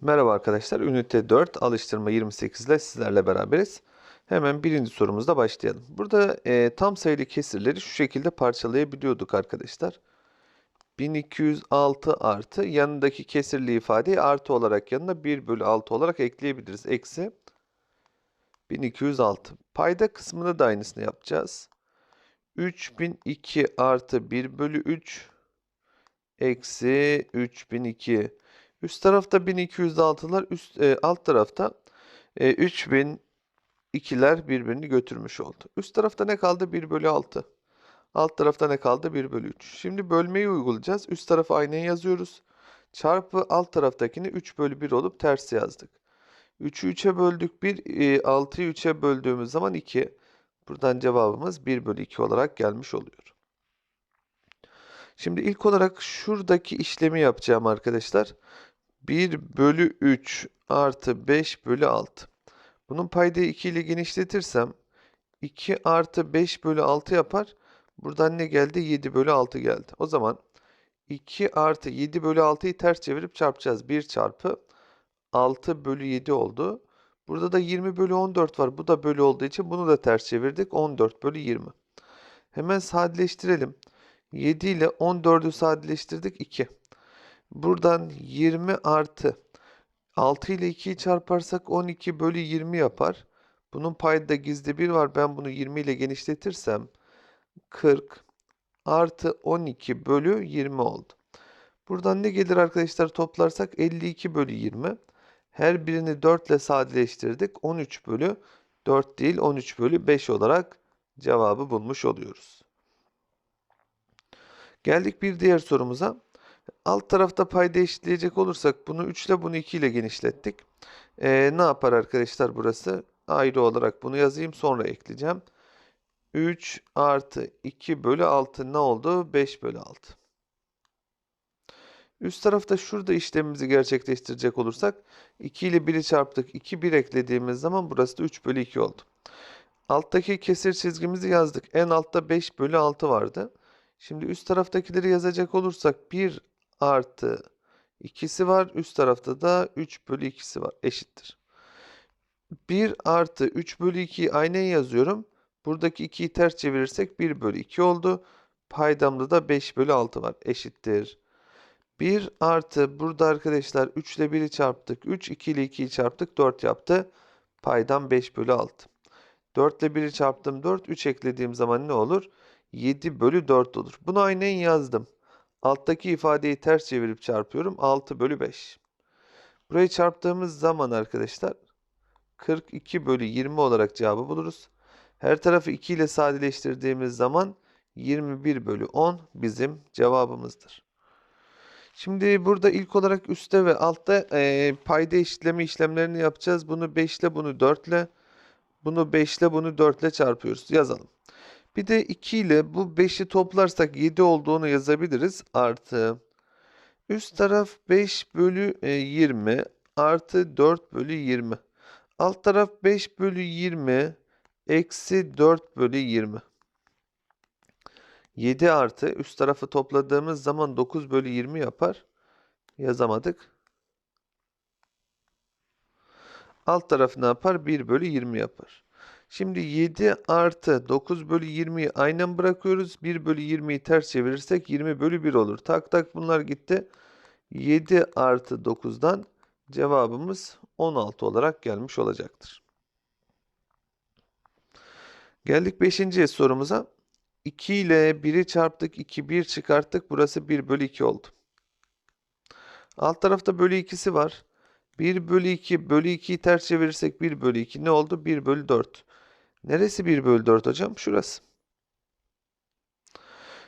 Merhaba arkadaşlar. Ünite 4 alıştırma 28 ile sizlerle beraberiz. Hemen birinci sorumuzda başlayalım. Burada e, tam sayılı kesirleri şu şekilde parçalayabiliyorduk arkadaşlar. 1206 artı yanındaki kesirli ifadeyi artı olarak yanına 1 bölü 6 olarak ekleyebiliriz. Eksi 1206. Payda kısmında da aynısını yapacağız. 3002 artı 1 bölü 3 eksi 3002. Üst tarafta 1206'lar, üst e, alt tarafta e, 3002'ler birbirini götürmüş oldu. Üst tarafta ne kaldı? 1 bölü 6. Alt tarafta ne kaldı? 1 bölü 3. Şimdi bölmeyi uygulayacağız. Üst tarafı aynen yazıyoruz. Çarpı alt taraftakini 3 bölü 1 olup tersi yazdık. 3'ü 3'e böldük 1, e, 6'yı 3'e böldüğümüz zaman 2. Buradan cevabımız 1 bölü 2 olarak gelmiş oluyor. Şimdi ilk olarak şuradaki işlemi yapacağım arkadaşlar. 1 bölü 3 artı 5 bölü 6. Bunun paydayı 2 ile genişletirsem 2 artı 5 bölü 6 yapar. Buradan ne geldi? 7 bölü 6 geldi. O zaman 2 artı 7 bölü 6'yı ters çevirip çarpacağız. 1 çarpı 6 bölü 7 oldu. Burada da 20 bölü 14 var. Bu da bölü olduğu için bunu da ters çevirdik. 14 bölü 20. Hemen sadeleştirelim. 7 ile 14'ü sadeleştirdik 2. Buradan 20 artı 6 ile 2'yi çarparsak 12 bölü 20 yapar. Bunun payda gizli 1 var. Ben bunu 20 ile genişletirsem 40 artı 12 bölü 20 oldu. Buradan ne gelir arkadaşlar toplarsak 52 bölü 20. Her birini 4 ile sadeleştirdik. 13 bölü 4 değil 13 bölü 5 olarak cevabı bulmuş oluyoruz. Geldik bir diğer sorumuza. Alt tarafta payda eşitleyecek olursak bunu 3 ile bunu 2 ile genişlettik. Ee, ne yapar arkadaşlar burası? Ayrı olarak bunu yazayım sonra ekleyeceğim. 3 artı 2 bölü 6 ne oldu? 5 bölü 6. Üst tarafta şurada işlemimizi gerçekleştirecek olursak 2 ile 1'i çarptık. 2 1 eklediğimiz zaman burası da 3 bölü 2 oldu. Alttaki kesir çizgimizi yazdık. En altta 5 bölü 6 vardı. Şimdi üst taraftakileri yazacak olursak 1 artı 2'si var. Üst tarafta da 3 bölü 2'si var. Eşittir. 1 artı 3 bölü 2'yi aynen yazıyorum. Buradaki 2'yi ters çevirirsek 1 bölü 2 oldu. Paydamda da 5 bölü 6 var. Eşittir. 1 artı burada arkadaşlar 3 ile 1'i çarptık. 3, 2 ile 2'yi çarptık. 4 yaptı. Paydam 5 bölü 6. 4 ile 1'i çarptım 4. 3 eklediğim zaman ne olur? 7 bölü 4 olur. Bunu aynen yazdım. Alttaki ifadeyi ters çevirip çarpıyorum. 6 bölü 5. Burayı çarptığımız zaman arkadaşlar 42 bölü 20 olarak cevabı buluruz. Her tarafı 2 ile sadeleştirdiğimiz zaman 21 bölü 10 bizim cevabımızdır. Şimdi burada ilk olarak üstte ve altta e, payda eşitleme işlemlerini yapacağız. Bunu 5 ile bunu 4 ile bunu 5 ile bunu 4 ile çarpıyoruz. Yazalım. Bir de 2 ile bu 5'i toplarsak 7 olduğunu yazabiliriz. Artı üst taraf 5 bölü e, 20 artı 4 bölü 20. Alt taraf 5 bölü 20 eksi 4 bölü 20. 7 artı üst tarafı topladığımız zaman 9 bölü 20 yapar. Yazamadık. Alt tarafı ne yapar? 1 bölü 20 yapar. Şimdi 7 artı 9 bölü 20'yi aynen bırakıyoruz. 1 bölü 20'yi ters çevirirsek 20 bölü 1 olur. Tak tak bunlar gitti. 7 artı 9'dan cevabımız 16 olarak gelmiş olacaktır. Geldik 5. sorumuza. 2 ile 1'i çarptık. 2 1 çıkarttık. Burası 1 bölü 2 oldu. Alt tarafta bölü 2'si var. 1 bölü 2 bölü 2'yi ters çevirirsek 1 bölü 2 ne oldu? 1 bölü 4. Neresi 1 bölü 4 hocam? Şurası.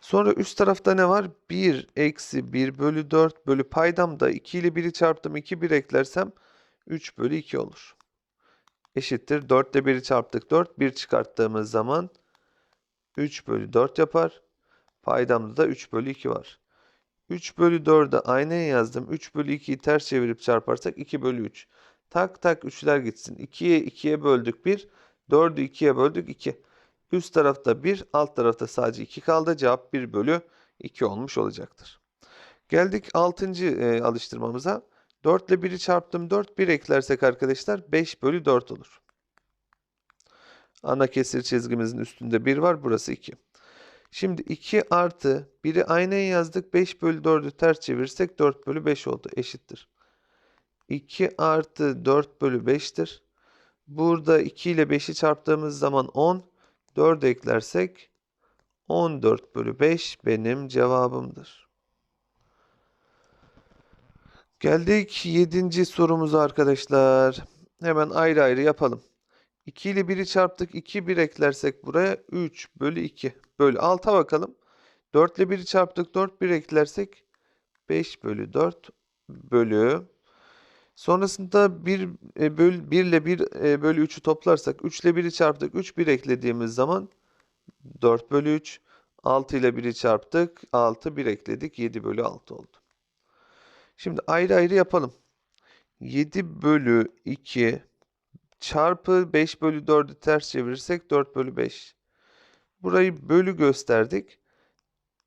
Sonra üst tarafta ne var? 1 eksi 1 bölü 4 bölü paydamda 2 ile 1'i çarptım. 2 1 eklersem 3 bölü 2 olur. Eşittir. 4 ile 1'i çarptık 4. 1 çıkarttığımız zaman 3 bölü 4 yapar. Paydamda da 3 bölü 2 var. 3 bölü 4'ü aynen yazdım. 3 bölü 2'yi ters çevirip çarparsak 2 bölü 3. Tak tak 3'ler gitsin. 2'ye 2'ye böldük 1. 4'ü 2'ye böldük 2. Üst tarafta 1, alt tarafta sadece 2 kaldı. Cevap 1 bölü 2 olmuş olacaktır. Geldik 6. E, alıştırmamıza. 4 ile 1'i çarptım 4. 1 eklersek arkadaşlar 5 bölü 4 olur. Ana kesir çizgimizin üstünde 1 var. Burası 2. Şimdi 2 artı 1'i aynen yazdık. 5 bölü 4'ü ters çevirirsek 4 bölü 5 oldu. Eşittir. 2 artı 4 bölü 5'tir. Burada 2 ile 5'i çarptığımız zaman 10. 4 eklersek 14 bölü 5 benim cevabımdır. Geldik 7. sorumuza arkadaşlar. Hemen ayrı ayrı yapalım. 2 ile 1'i çarptık. 2 1 eklersek buraya 3 bölü 2 bölü 6'a bakalım. 4 ile 1'i çarptık. 4 1 eklersek 5 bölü 4 bölü. Sonrasında 1 e, böl 1 ile 1 e, bölü 3'ü toplarsak 3 ile 1'i çarptık. 3 1 eklediğimiz zaman 4 bölü 3. 6 ile 1'i çarptık. 6 1 ekledik. 7 bölü 6 oldu. Şimdi ayrı ayrı yapalım. 7 bölü 2 çarpı 5 bölü 4'ü ters çevirirsek 4 bölü 5. Burayı bölü gösterdik.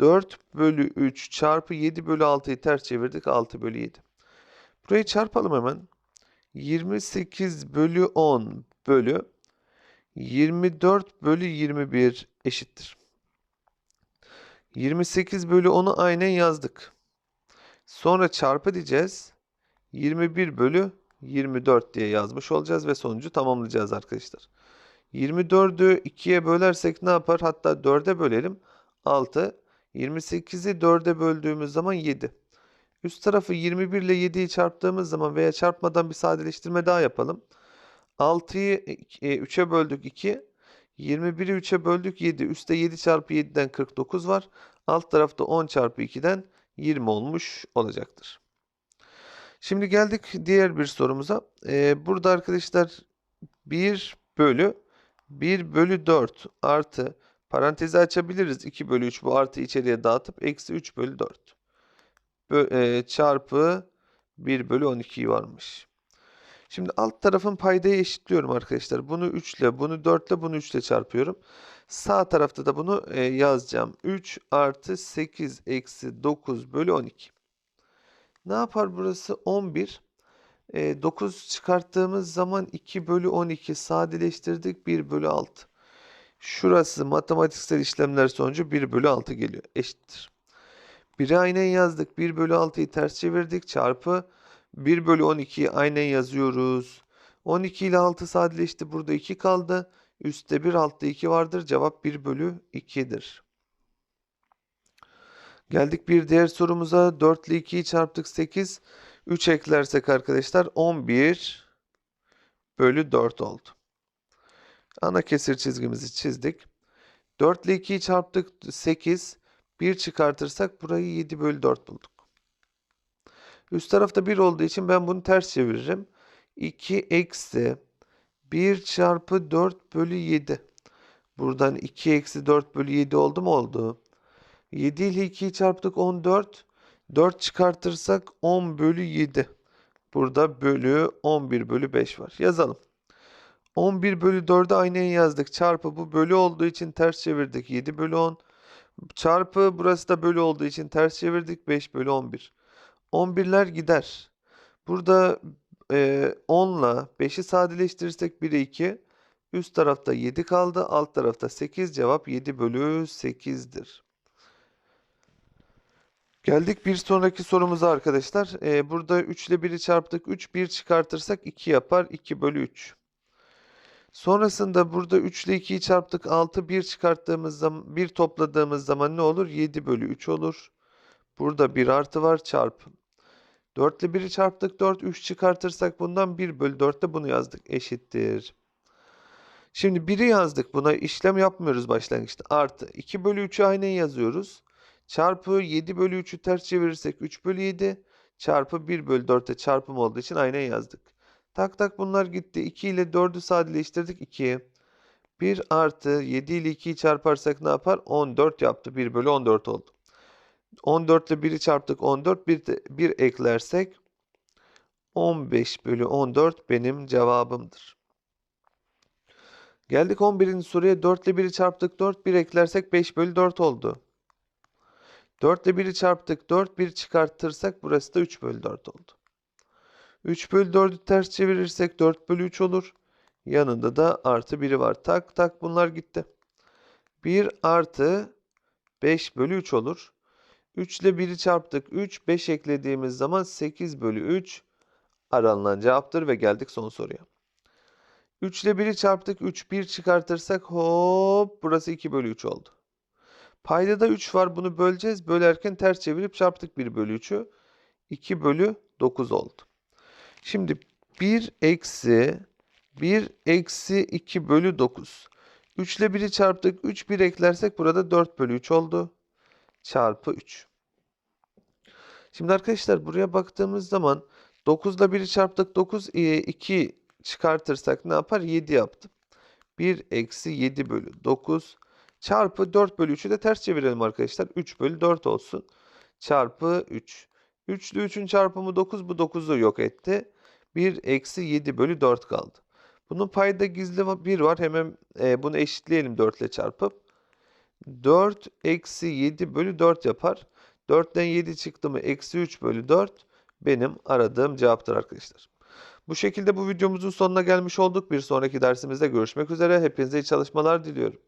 4 bölü 3 çarpı 7 bölü 6'yı ters çevirdik. 6 bölü 7. Burayı çarpalım hemen. 28 bölü 10 bölü 24 bölü 21 eşittir. 28 bölü 10'u aynen yazdık. Sonra çarpı diyeceğiz. 21 bölü 24 diye yazmış olacağız ve sonucu tamamlayacağız arkadaşlar. 24'ü 2'ye bölersek ne yapar? Hatta 4'e bölelim. 6. 28'i 4'e böldüğümüz zaman 7. Üst tarafı 21 ile 7'yi çarptığımız zaman veya çarpmadan bir sadeleştirme daha yapalım. 6'yı 3'e böldük 2. 21'i 3'e böldük 7. Üstte 7 çarpı 7'den 49 var. Alt tarafta 10 çarpı 2'den 20 olmuş olacaktır. Şimdi geldik diğer bir sorumuza. Ee, burada arkadaşlar 1 bölü 1 bölü 4 artı parantezi açabiliriz. 2 bölü 3 bu artı içeriye dağıtıp eksi 3 bölü 4 Bö e, çarpı 1 bölü 12 varmış. Şimdi alt tarafın paydayı eşitliyorum arkadaşlar. Bunu 3 ile, bunu 4 ile, bunu 3 ile çarpıyorum. Sağ tarafta da bunu e, yazacağım. 3 artı 8 eksi 9 bölü 12. Ne yapar burası? 11. E, 9 çıkarttığımız zaman 2 bölü 12 sadeleştirdik. 1 bölü 6. Şurası matematiksel işlemler sonucu 1 bölü 6 geliyor. Eşittir. 1'i aynen yazdık. 1 bölü 6'yı ters çevirdik. Çarpı 1 bölü 12'yi aynen yazıyoruz. 12 ile 6 sadeleşti. Burada 2 kaldı. Üstte 1 altta 2 vardır. Cevap 1 bölü 2'dir. Geldik bir diğer sorumuza. 4 ile 2'yi çarptık 8. 3 eklersek arkadaşlar 11 bölü 4 oldu. Ana kesir çizgimizi çizdik. 4 ile 2'yi çarptık 8. 1 çıkartırsak burayı 7 bölü 4 bulduk. Üst tarafta 1 olduğu için ben bunu ters çeviririm. 2 eksi 1 çarpı 4 bölü 7. Buradan 2 eksi 4 bölü 7 oldu mu? Oldu. 7 ile 2'yi çarptık 14. 4 çıkartırsak 10 bölü 7. Burada bölü 11 bölü 5 var. Yazalım. 11 bölü 4'ü aynen yazdık. Çarpı bu bölü olduğu için ters çevirdik. 7 bölü 10. Çarpı burası da bölü olduğu için ters çevirdik. 5 bölü 11. 11'ler gider. Burada e, 10 ile 5'i sadeleştirirsek 1'e 2. Üst tarafta 7 kaldı. Alt tarafta 8. Cevap 7 bölü 8'dir. Geldik bir sonraki sorumuza arkadaşlar. Ee, burada 3 ile 1'i çarptık. 3 1 çıkartırsak 2 yapar. 2 bölü 3. Sonrasında burada 3 ile 2'yi çarptık. 6 1 çıkarttığımız zaman 1 topladığımız zaman ne olur? 7 bölü 3 olur. Burada 1 artı var çarpı. 4 ile 1'i çarptık. 4 3 çıkartırsak bundan 1 bölü 4'te bunu yazdık. Eşittir. Şimdi 1'i yazdık. Buna işlem yapmıyoruz başlangıçta. Artı 2 bölü 3'ü aynen yazıyoruz. Çarpı 7 bölü 3'ü ters çevirirsek 3 bölü 7 çarpı 1 bölü 4'te çarpım olduğu için aynen yazdık. Tak tak bunlar gitti. 2 ile 4'ü sadeleştirdik 2'ye. 1 artı 7 ile 2'yi çarparsak ne yapar? 14 yaptı. 1 bölü 14 oldu. 14 ile 1'i çarptık 14. 1, de, 1 eklersek 15 bölü 14 benim cevabımdır. Geldik 11. soruya 4 ile 1'i çarptık 4. 1 eklersek 5 bölü 4 oldu. 4 ile 1'i çarptık 4. 1 çıkartırsak burası da 3 bölü 4 oldu. 3 bölü 4'ü ters çevirirsek 4 bölü 3 olur. Yanında da artı 1'i var. Tak tak bunlar gitti. 1 artı 5 bölü 3 olur. 3 ile 1'i çarptık. 3, 5 eklediğimiz zaman 8 bölü 3 aranılan cevaptır ve geldik son soruya. 3 ile 1'i çarptık. 3, 1 çıkartırsak hop burası 2 bölü 3 oldu. Paydada 3 var bunu böleceğiz. Bölerken ters çevirip çarptık 1 bölü 3'ü. 2 bölü 9 oldu. Şimdi 1 eksi 1 eksi 2 bölü 9. 3 ile 1'i çarptık. 3 1 eklersek burada 4 bölü 3 oldu. Çarpı 3. Şimdi arkadaşlar buraya baktığımız zaman 9 ile 1'i çarptık. 9 2 çıkartırsak ne yapar? 7 yaptı. 1 eksi 7 bölü 9 çarpı 4 bölü 3'ü de ters çevirelim arkadaşlar. 3 bölü 4 olsun. Çarpı 3. 3 ile 3'ün çarpımı 9. Bu 9'u yok etti. 1 eksi 7 bölü 4 kaldı. Bunun payda gizli 1 var. Hemen e, bunu eşitleyelim 4 ile çarpıp. 4 eksi 7 bölü 4 yapar. 4'ten 7 çıktı mı? Eksi 3 bölü 4 benim aradığım cevaptır arkadaşlar. Bu şekilde bu videomuzun sonuna gelmiş olduk. Bir sonraki dersimizde görüşmek üzere. Hepinize iyi çalışmalar diliyorum.